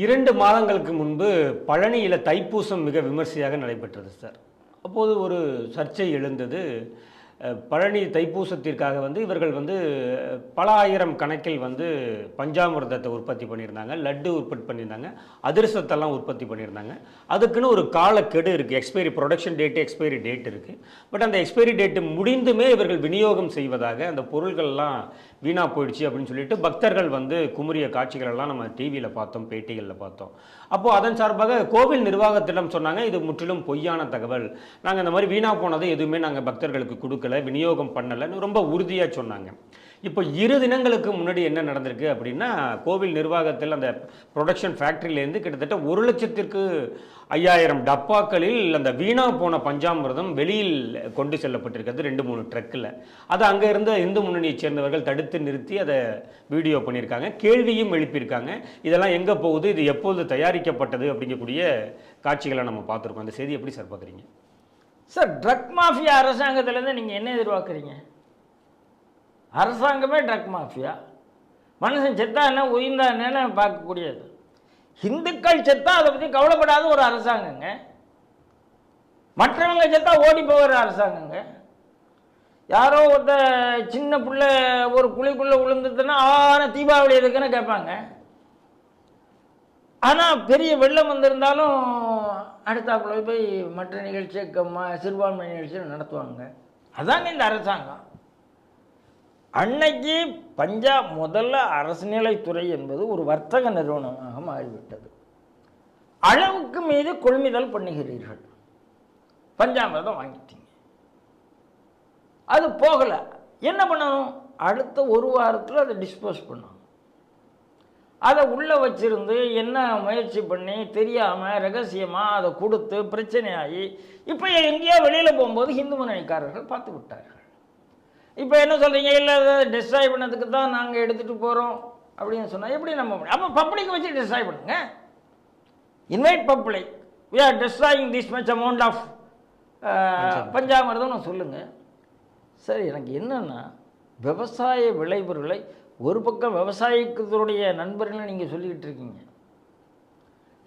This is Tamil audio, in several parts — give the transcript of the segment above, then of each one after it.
இரண்டு மாதங்களுக்கு முன்பு பழனியில் தைப்பூசம் மிக விமர்சையாக நடைபெற்றது சார். அப்போது ஒரு சர்ச்சை எழுந்தது. பழனி தைப்பூசத்திற்காக வந்து இவர்கள் வந்து பல ஆயிரம் கணக்கில் வந்து பஞ்சாமிர்தத்தை உற்பத்தி பண்ணியிருந்தாங்க லட்டு உற்பத்தி பண்ணியிருந்தாங்க அதிர்சத்தெல்லாம் உற்பத்தி பண்ணியிருந்தாங்க. அதுக்குன்னு ஒரு காலக்கெடு இருக்குது expiry production date expiry date இருக்குது பட் அந்த எக்ஸ்பைரி டேட்டு முடிந்துமே இவர்கள் விநியோகம் செய்வதாக அந்த பொருள்கள்லாம் வீணாக போயிடுச்சு அப்படின்னு சொல்லிட்டு பக்தர்கள் வந்து குமுறிய காட்சிகளெல்லாம் நம்ம டிவியில் பார்த்தோம் பேட்டிகளில் பார்த்தோம். அப்போது அதன் சார்பாக கோவில் நிர்வாகத்திடம் சொன்னாங்க இது முற்றிலும் பொய்யான தகவல். நாங்கள் இந்த மாதிரி வீணாக போனதை எதுவுமே நாங்கள் பக்தர்களுக்கு கொடுக்கல. விநியோகம் பண்ணலைன்னு ரொம்ப உறுதியாக சொன்னாங்க. இப்போ இரு தினங்களுக்கு முன்னாடி என்ன நடந்திருக்கு அப்படின்னா கோவில் நிர்வாகத்தில் அந்த ப்ரொடக்ஷன் ஃபேக்ட்ரியிலேருந்து கிட்டத்தட்ட ஒரு லட்சத்திற்கு ஐயாயிரம் டப்பாக்களில் அந்த வீணா போன பஞ்சாமிர்தம் வெளியில் கொண்டு செல்லப்பட்டிருக்கிறது ரெண்டு மூணு ட்ரக்கில் அதை அங்கே இருந்த இந்து முன்னணியைச் சேர்ந்தவர்கள் தடுத்து நிறுத்தி அதை வீடியோ பண்ணியிருக்காங்க. கேள்வியும் எழுப்பியிருக்காங்க. இதெல்லாம் எங்கே போகுது? இது எப்போது தயாரிக்கப்பட்டது? அப்படிங்கக்கூடிய காட்சிகளை நம்ம பார்த்துருக்கோம். அந்த செய்தி எப்படி சார் பார்க்குறீங்க? சார் ட்ரக் மாஃபியா அரசாங்கத்திலேருந்து நீங்கள் என்ன எதிர்பார்க்குறீங்க? அரசாங்கமே ட்ரக் மாஃபியா மனுஷன் செத்தா என்ன உயிர்ந்தா என்னன்னு பார்க்கக்கூடியது? இந்துக்கள் செத்தா அதை பற்றி கவலைப்படாத ஒரு அரசாங்கங்க. மற்றவங்க செத்தா ஓடி போகிற அரசாங்கங்க. யாரோ ஒருத்த சின்ன பிள்ளை ஒரு குழிக்குள்ளே விழுந்துட்டுன்னா ஆன தீபாவளி எதுக்குன்னு கேட்பாங்க. ஆனால் பெரிய வெள்ளம் வந்திருந்தாலும் அடுத்தாப்புல போய் மற்ற நிகழ்ச்சியை கம்மா சிறுபான்மை நிகழ்ச்சியை நடத்துவாங்க. அதாங்க இந்த அரசாங்கம். அன்னைக்கு பஞ்சாப் முதல்ல அரசுநிலைத்துறை என்பது ஒரு வர்த்தக நிறுவனமாக மாறிவிட்டது. அளவுக்கு மீது கொள்முதல் பண்ணுகிறீர்கள். பஞ்சாமிரதம் வாங்கிட்டீங்க. அது போகலை. என்ன பண்ணணும்? அடுத்த ஒரு வாரத்தில் அதை டிஸ்போஸ் பண்ணணும். அதை உள்ளே வச்சிருந்து என்ன முயற்சி பண்ணி தெரியாமல் ரகசியமாக அதை கொடுத்து பிரச்சனையாகி இப்போ எங்கேயோ வெளியில் போகும்போது ஹிந்து முன்னணிக்காரர்கள் பார்த்து விட்டார்கள். இப்போ என்ன சொல்கிறீங்க இல்லை டிஸ்ட்ராய் பண்ணதுக்கு தான் நாங்கள் எடுத்துகிட்டு போகிறோம் அப்படின்னு சொன்னால் எப்படி நம்ம அப்போ பப்ளிக் வச்சு டிஸ்ட்ராய் பண்ணுங்க. Invite public we are destroying this much amount of பஞ்சாமிரதம்னு சொல்லுங்கள் சரி எனக்கு என்னென்னா விவசாய விளைபொருளை ஒரு பக்கம் விவசாயத்துடைய நண்பர்கள் நீங்கள் சொல்லிக்கிட்டு இருக்கீங்க.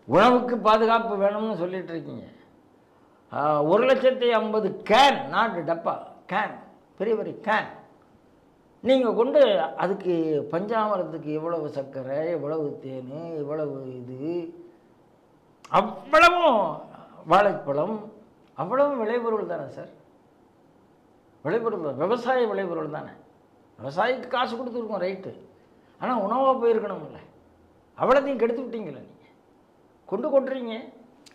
உணவுக்கு பாதுகாப்பு வேணும்னு சொல்லிகிட்டு இருக்கீங்க. ஒரு லட்சத்தி ஐம்பது கேன் நாட்டு டப்பா கேன் பெரிய பெரிய கேன். நீங்கள் கொண்டு அதுக்கு பஞ்சாமரத்துக்கு எவ்வளவு சர்க்கரை எவ்வளவு தேன் எவ்வளவு இது அவ்வளவும் வாழைப்பழம் அவ்வளவும் விளைபொருள் தானே சார்? விளைபொருள் விவசாய விளைபொருள் தானே? விவசாயிக்கு காசு கொடுத்துருக்கோம் ரைட்டு ஆனால் உணவாக போயிருக்கணும்ல. அவ்வளோத்தையும் கெடுத்து விட்டீங்களே நீங்கள் கொண்டு கொட்டுறீங்க.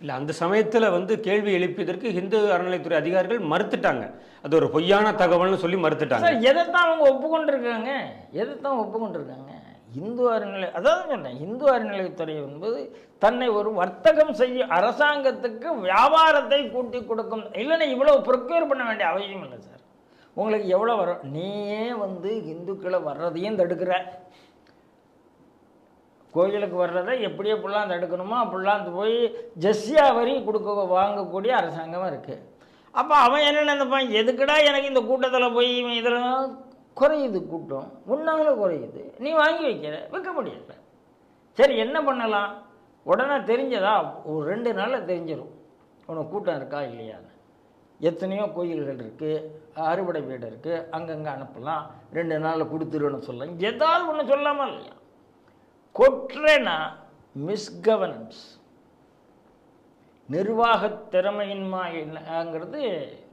இல்லை அந்த சமயத்தில் வந்து கேள்வி எழுப்பியதற்கு இந்து அறநிலைத்துறை அதிகாரிகள் மறுத்துட்டாங்க. அது ஒரு பொய்யான தகவல்னு சொல்லி மறுத்துட்டாங்க. சார் எதைத்தான் அவங்க ஒப்புக்கொண்டிருக்காங்க? எதைத்தான் ஒப்புக்கொண்டிருக்காங்க? இந்து அறநிலை அதாவது சொன்னேன் இந்து அறநிலைத்துறை என்பது தன்னை ஒரு வர்த்தகம் செய்ய அரசாங்கத்துக்கு வியாபாரத்தை கூட்டி கொடுக்கும். இல்லைன்னா இவ்வளவு ப்ரொக்யூர் பண்ண வேண்டிய அவசியம் இல்லை சார். உங்களுக்கு எவ்வளோ வரும்? நீயே வந்து இந்துக்களை வர்றதையும் தடுக்கிற. கோயிலுக்கு வர்றதை எப்படி எப்படிலாம் தடுக்கணுமோ அப்படிலாம் போய் ஜஸ்யா வரி கொடுக்க வாங்கக்கூடிய அரசாங்கமாக இருக்குது அப்போ அவன் என்ன நினைப்பான்? எதுக்குடா எனக்கு இந்த கூட்டத்தில் போய் இவன் இதெல்லாம் குறையுது கூட்டம்? உன்னால குறையுது. நீ வாங்கி வைக்கிற. விற்க முடியல. சரி என்ன பண்ணலாம்? உடனே தெரிஞ்சதா? ஒரு ரெண்டு நாளில் தெரிஞ்சிடும் உனக்கு கூட்டம் இருக்கா இல்லையா எத்தனையோ கோயில்கள் இருக்குது அறுவடை வீடு இருக்குது அங்கங்கே அனுப்பலாம் ரெண்டு நாளில் கொடுத்துருன்னு சொல்லலாம். ஏதாவது ஒன்று சொல்லாமல் இல்லையா? கொற்றேனா மிஸ்கவர்னன்ஸ் நிர்வாக திறமையின்மாங்கிறது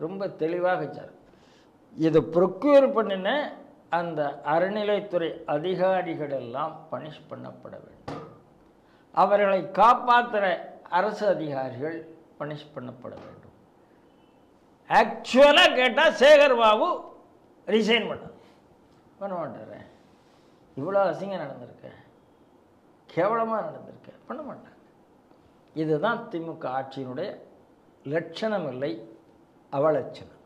ரொம்ப தெளிவாக சார். இதை ப்ரொக்யூர் பண்ணின அந்த அறநிலைத்துறை அதிகாரிகள் எல்லாம் பனிஷ் பண்ணப்பட வேண்டும். அவர்களை காப்பாற்றுற அரசு அதிகாரிகள் பனிஷ் பண்ணப்பட வேண்டும். ஆக்சுவலாக கேட்டால் சேகர் பாபு ரிசைன் பண்ண பண்ண மாட்டார். இவ்வளோ அசிங்கம் நடந்திருக்கு. கேவலமாக நடந்திருக்கு. பண்ண மாட்டாங்க. இதுதான் திமுக ஆட்சியினுடைய லட்சணம் இல்லை அவலட்சணம்.